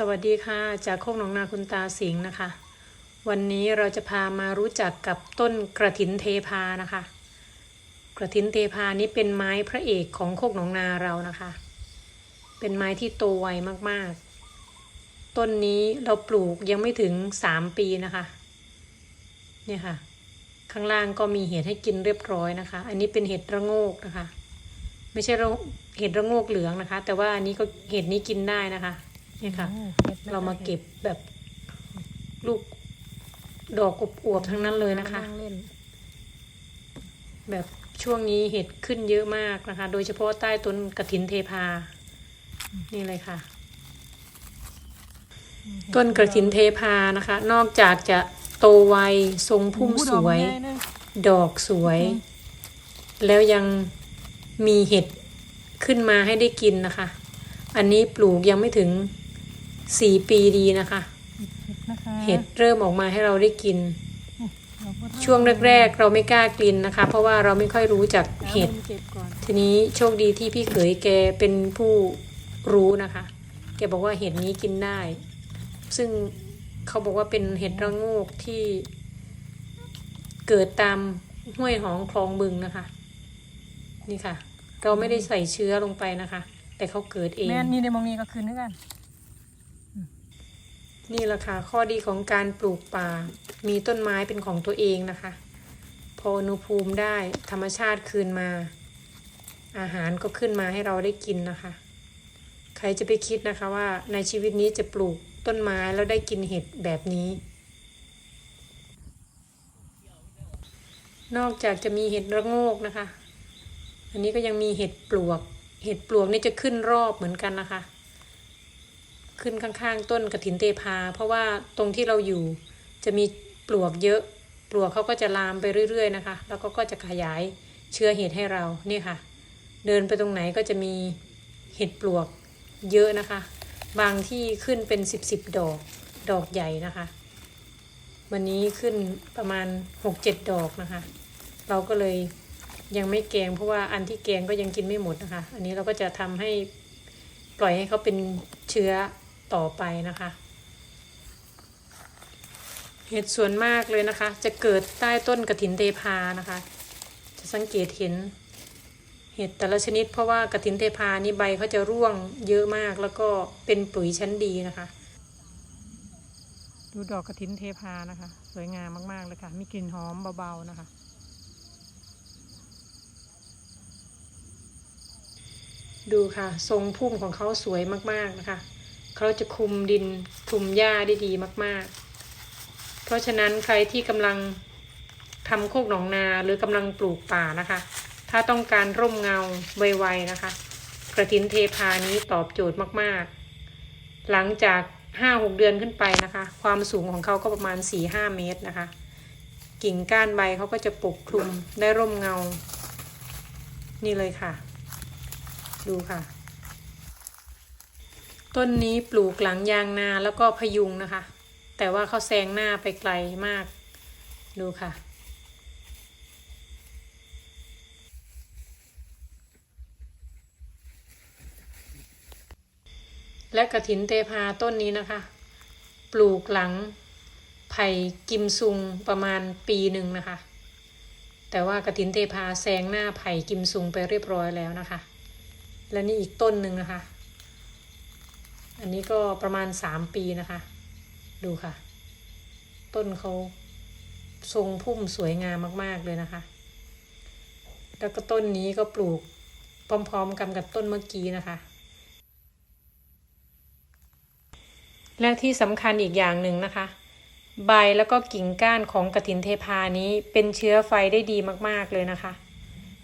สวัสดีค่ะ จากโคกหนองนาคุณตาสิงห์นะคะ วันนี้เราจะพามารู้จักกับต้นกระถินเทพานะคะ กระถินเทพานี้เป็นไม้พระเอกของโคกหนองนาเรานะคะ เป็นไม้ที่โตไวมากๆ ต้นนี้เราปลูกยังไม่ถึงสามปีนะคะ เนี่ยค่ะ ข้างล่างก็มีเห็ดให้กินเรียบร้อยนะคะ อันนี้เป็นเห็ดระโงกนะคะ ไม่ใช่เห็ดระโงกเหลืองนะคะ แต่ว่าอันนี้ก็เห็ดนี้กินได้นะคะ นี่ยค่ะ เรามาเก็บแบบลูกดอกอวบๆทั้งนั้นเลยนะคะงเล่นแบบช่วงนี้เห็ดขึ้นเยอะมากนะคะ โดยเฉพาะใต้ต้นกระถินเทพา นี่เลยค่ะ ต้นกระถินเทพานะคะ นอกจากจะโตไวทรงพุ่มสวย ดอกสวย แล้วยังมีเห็ดขึ้นมาให้ได้กินนะคะ อันนี้ปลูกยังไม่ถึง สี่ปีดีนะคะนะคะ เห็ดเริ่มออกมาให้เราได้กินเราก็ช่วงแรกๆ เราไม่กล้ากินนะคะ เพราะว่าเราไม่ค่อยรู้จักเห็ดอาเก็บก่อนทีนี้โชคดีที่พี่เขยแกเป็นผู้รู้นะคะ แกบอกว่าเห็ดนี้กินได้ ซึ่งเขาบอกว่าเป็นเห็ดระโงกที่เกิดตามห้วยหองคลองบึงนะคะ นี่ค่ะ เราไม่ได้ใส่เชื้อลงไปนะคะ แต่เขาเกิดเองแม่นนี่ในมองนี้ก็คืนด้วยกัน นี่แหละค่ะ ข้อดีของการปลูกป่า มีต้นไม้เป็นของตัวเองนะคะ พออุณหภูมิได้ธรรมชาติคืนมา อาหารก็ขึ้นมาให้เราได้กินนะคะ ใครจะไปคิดนะคะว่าในชีวิตนี้จะปลูกต้นไม้แล้วได้กินเห็ดแบบนี้ นอกจากจะมีเห็ดระโงกนะคะ อันนี้ก็ยังมีเห็ดปลวก เห็ดปลวกนี่จะขึ้นรอบเหมือนกันนะคะ ขึ้นข้างๆ ต้นกระถินเตพา เพราะว่าตรงที่เราอยู่จะมีปลวกเยอะ ปลวกเขาก็จะลามไปเรื่อยๆนะคะ แล้วก็ก็จะขยายเชื้อเห็ดให้เราเนี่ยค่ะ เดินไปตรงไหนก็จะมีเห็ดปลวกเยอะนะคะ บางที่ขึ้นเป็นสิบสิบดอกดอกใหญ่นะคะ วันนี้ขึ้นประมาณหกเจ็ดดอกนะคะ เราก็เลยยังไม่แกงเพราะว่าอันที่แกงก็ยังกินไม่หมดนะคะ อันนี้เราก็จะทำให้ปล่อยให้เขาเป็นเชื้อ ต่อไปนะคะ เห็ดส่วนมากเลยนะคะ จะเกิดใต้ต้นกระถินเทพานะคะ จะสังเกตเห็นเห็ดแต่ละชนิดเพราะว่ากระถินเทพานี่ใบเขาจะร่วงเยอะมากแล้วก็เป็นปุ๋ยชั้นดีนะคะ ดูดอกกระถินเทพานะคะ สวยงามมากๆเลยค่ะ มีกลิ่นหอมเบาๆนะคะ ดูค่ะ ทรงพุ่มของเขาสวยมากๆนะคะ เขาจะคุมดินคุมหญ้าได้ดีมาก ๆ เพราะฉะนั้นใครที่กำลังทำโคกหนองนาหรือกำลังปลูกป่านะคะ ถ้าต้องการร่มเงาไวๆนะคะ กระถินเทพานี้ตอบโจทย์มากๆ หลังจากห้าหกเดือนขึ้นไปนะคะ ความสูงของเขาก็ประมาณสี่ห้าเมตรนะคะ กิ่งก้านใบเขาก็จะปกคลุมได้ร่มเงา นี่เลยค่ะ ดูค่ะ ต้นนี้ปลูกหลังยางนาแล้วก็พยุงนะคะ แต่ว่าเขาแซงหน้าไปไกลมาก ดูค่ะ และกระถินเตพาต้นนี้นะคะ ปลูกหลังไผ่กิมซุงประมาณปีหนึ่งนะคะ แต่ว่ากระถินเทพาแซงหน้าไผ่กิมซุงไปเรียบร้อยแล้วนะคะ และนี่อีกต้นหนึ่งนะคะ อันนี้ก็ประมาณสามปีนะคะ ดูค่ะ ต้นเขาทรงพุ่มสวยงามมาก ๆ เลยนะคะ แล้วก็ต้นนี้ก็ปลูกพร้อม ๆ กันกับต้นเมื่อกี้นะคะ และที่สำคัญอีกอย่างหนึ่งนะคะ ใบแล้วก็กิ่งก้านของกระถินเทพานี้เป็นเชื้อไฟได้ดีมาก ๆ เลยนะคะ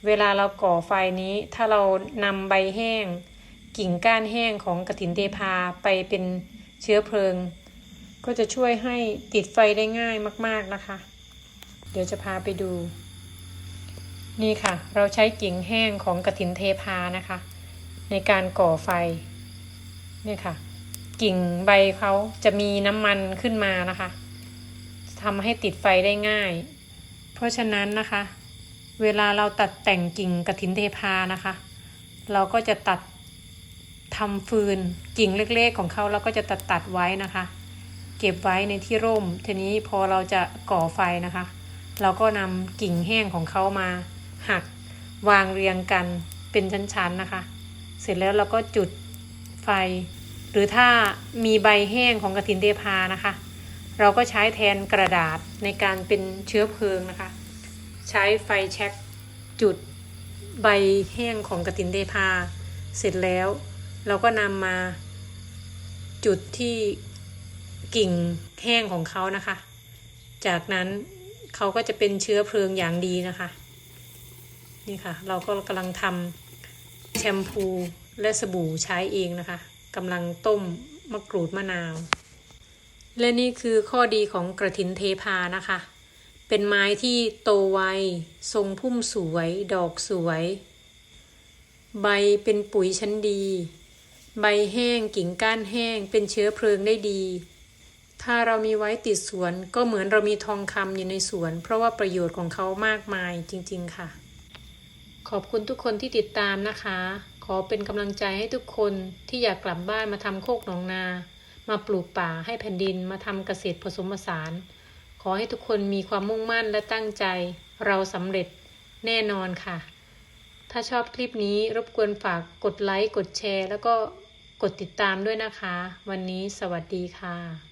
เวลาเราก่อไฟนี้ถ้าเรานำใบแห้ง กิ่งก้านแห้งของกระถินเทพาไปเป็นเชื้อเพลิง ก็จะช่วยให้ติดไฟได้ง่ายมาก ๆนะคะ เดี๋ยวจะพาไปดู นี่ค่ะ เราใช้กิ่งแห้งของกระถินเทพานะคะ ในการก่อไฟนี่ค่ะ กิ่งใบเขาจะมีน้ำมันขึ้นมานะคะทำให้ติดไฟได้ง่าย เพราะฉะนั้นนะคะ เวลาเราตัดแต่งกิ่งกระถินเทพานะคะ เราก็จะตัด ทำฟืนกิ่งเล็กๆของเขาเราก็จะตัดตัดไว้นะคะ เก็บไว้ในที่ร่ม ทีนี้พอเราจะก่อไฟนะคะ เราก็นำกิ่งแห้งของเขามาหักวางเรียงกันเป็นชั้นๆนะคะ เสร็จแล้วเราก็จุดไฟ หรือถ้ามีใบแห้งของกระถินเทพานะคะ เราก็ใช้แทนกระดาษในการเป็นเชื้อเพลิงนะคะ ใช้ไฟแช็กจุดใบแห้งของกระถินเทพาเสร็จแล้ว เราก็นำมาจุดที่กิ่งแห้งของเขานะคะ จากนั้นเขาก็จะเป็นเชื้อเพลิงอย่างดีนะคะ นี่ค่ะ เราก็กำลังทำแชมพูและสบู่ใช้เองนะคะกำลังต้มมะกรูดมะนาว และนี่คือข้อดีของกระถินเทพานะคะ เป็นไม้ที่โตไว ทรงพุ่มสวย ดอกสวย ใบเป็นปุ๋ยชั้นดี ใบแห้งกิ่งก้านแห้ง เป็นเชื้อเพลิงได้ดี ถ้าเรามีไว้ติดสวนก็เหมือนเรามีทองคำอยู่ในสวน เพราะว่าประโยชน์ของเขามากมายจริง ๆ ค่ะ ขอบคุณทุกคนที่ติดตามนะคะ ขอเป็นกำลังใจให้ทุกคนที่อยากกลับบ้านมาทำโคกหนองนา มาปลูกป่าให้แผ่นดินมาทำเกษตรผสมผสาน ขอให้ทุกคนมีความมุ่งมั่นและตั้งใจ เราสำเร็จแน่นอนค่ะ ถ้าชอบคลิปนี้รบกวนฝากกดไลค์ กดแชร์ แล้วก็กดติดตามด้วยนะคะ วันนี้สวัสดีค่ะ